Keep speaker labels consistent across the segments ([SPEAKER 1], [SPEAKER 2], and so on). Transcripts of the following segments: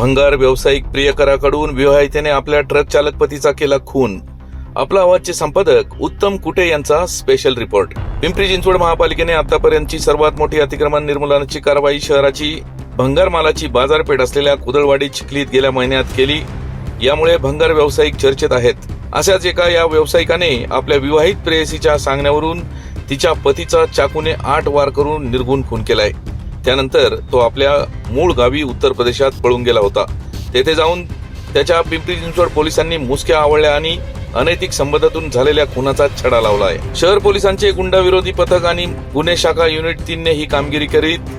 [SPEAKER 1] भंगार व्यावसायिक प्रियकराकडून विवाहितेने आपल्या ट्रक चालक पतीचा केला खून. आपला आवाजचे संपादक उत्तम कुटे यांचा स्पेशल रिपोर्ट पिंपरी चिंचवड महापालिकेने आतापर्यंतची सर्वात मोठी अतिक्रमण निर्मूलनाची कारवाई शहराची भंगार मालाची बाजारपेठ असलेल्या कुदळवाडी चिखलीत गेल्या महिन्यात केली. यामुळे भंगार व्यावसायिक चर्चेत आहेत. अशाच एका या व्यावसायिकाने आपल्या विवाहित प्रेयसीच्या सांगण्यावरून तिच्या पतीचा चाकूने आठ वार करून निर्गुण खून केलाय. त्यानंतर तो आपल्या मूळ गावी उत्तर प्रदेशात पळून गेला होता. तेथे जाऊन त्याच्या पिंपरी चिंचवड पोलिसांनी मुसक्या आवळल्या आणि अनैतिक संबंधातून झालेल्या खुनाचा छडा लावला आहे शहर पोलिसांचे गुंडाविरोधी पथक आणि गुन्हे शाखा युनिट तीनने ही कामगिरी करीत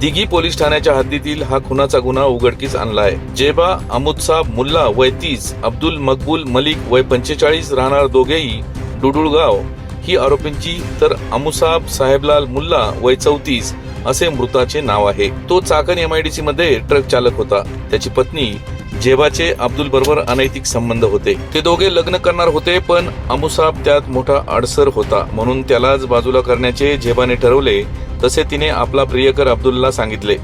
[SPEAKER 1] दिघी पोलीस ठाण्याच्या हद्दीतील हा खुनाचा गुन्हा उघडकीस आणला आहे जेबा अमुदसाब मुल्ला वय तीस अब्दुल मकबूल मलिक वय पंचेचाळीस राहणार दोघेही डुडुळगाव ही आरोपींची तर अमुसाब साहेबलाल मुल्ला वय चौतीस असे मृताचे नाव आहे. तो चाकण एमआयडीसी मध्ये ट्रक चालक होता. त्याची पत्नी जेबाचे अब्दुल बरोबर अनैतिक संबंध होते. ते दोघे लग्न करणार होते पण अमुसाब त्यात मोठा अडसर होता. म्हणून त्यालाच बाजूला करण्याचे जेबाने ठरवले तसे तिने आपला प्रियकर अब्दुलला सांगितले.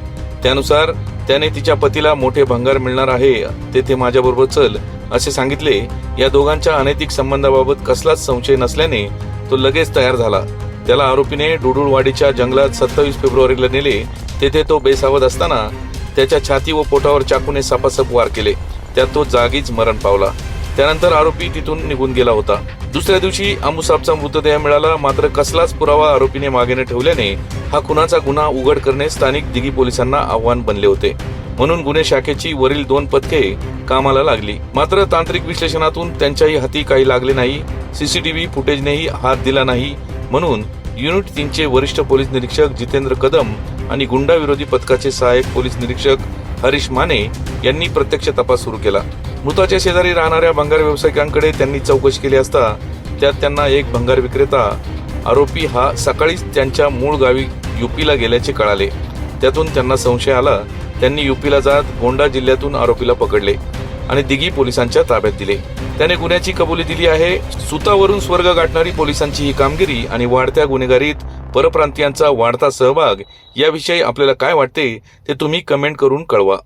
[SPEAKER 1] त्यानुसार त्याने तिच्या पतीला मोठे भंगार मिळणार आहे तेथे माझ्याबरोबर चल असे सांगितले. या दोघांच्या अनैतिक संबंधाबाबत कसलाच संशय नसल्याने तो लगेच तयार झाला. त्याला आरोपीने डुडुळवाडीच्या जंगलात सत्तावीस फेब्रुवारीला नेले. तेथे तो बेसावध असताना त्याच्या छाती व पोटावर चाकूने सपासप वार केले. त्यात तो जागीच मरण पावला. त्यानंतर आरोपी तिथून निघून गेला होता. दुसऱ्या दिवशी अमुसाबचा मृतदेह मिळाला. मात्र कसलाच पुरावा आरोपीने मागे न ठेवल्याने हा खुनाचा गुन्हा उघड करणे स्थानिक दिघी पोलिसांना आव्हान बनले होते. म्हणून गुन्हे शाखेची वरील दोन पथके कामाला लागली. मात्र तांत्रिक विश्लेषणातून त्यांच्याही हाती काही लागले नाही. सीसीटीव्ही फुटेजनेही हात दिला नाही. म्हणून युनिट तीनचे वरिष्ठ पोलीस निरीक्षक जितेंद्र कदम आणि गुंडा विरोधी पथकाचे सहाय्यक पोलीस निरीक्षक हरीश माने यांनी प्रत्यक्ष तपास सुरू केला. मृताच्या शेजारी राहणाऱ्या भंगार व्यावसायिकांकडे त्यांनी चौकशी केली असता त्यात त्यांना एक भंगार विक्रेता आरोपी हा सकाळीच त्यांच्या मूळ गावी युपीला गेल्याचे कळाले. त्यातून त्यांना संशय आला त्यांनी युपीला जात गोंडा जिल्ह्यातून आरोपीला पकडले. आणि दिघी पोलिसांच्या ताब्यात दिले. त्याने गुन्ह्याची कबुली दिली आहे. सुतावरून स्वर्ग गाठणारी पोलिसांची ही कामगिरी आणि वाढत्या गुन्हेगारीत परप्रांतीयांचा वाढता सहभाग याविषयी आपल्याला काय वाटते ते तुम्ही कमेंट करून कळवा.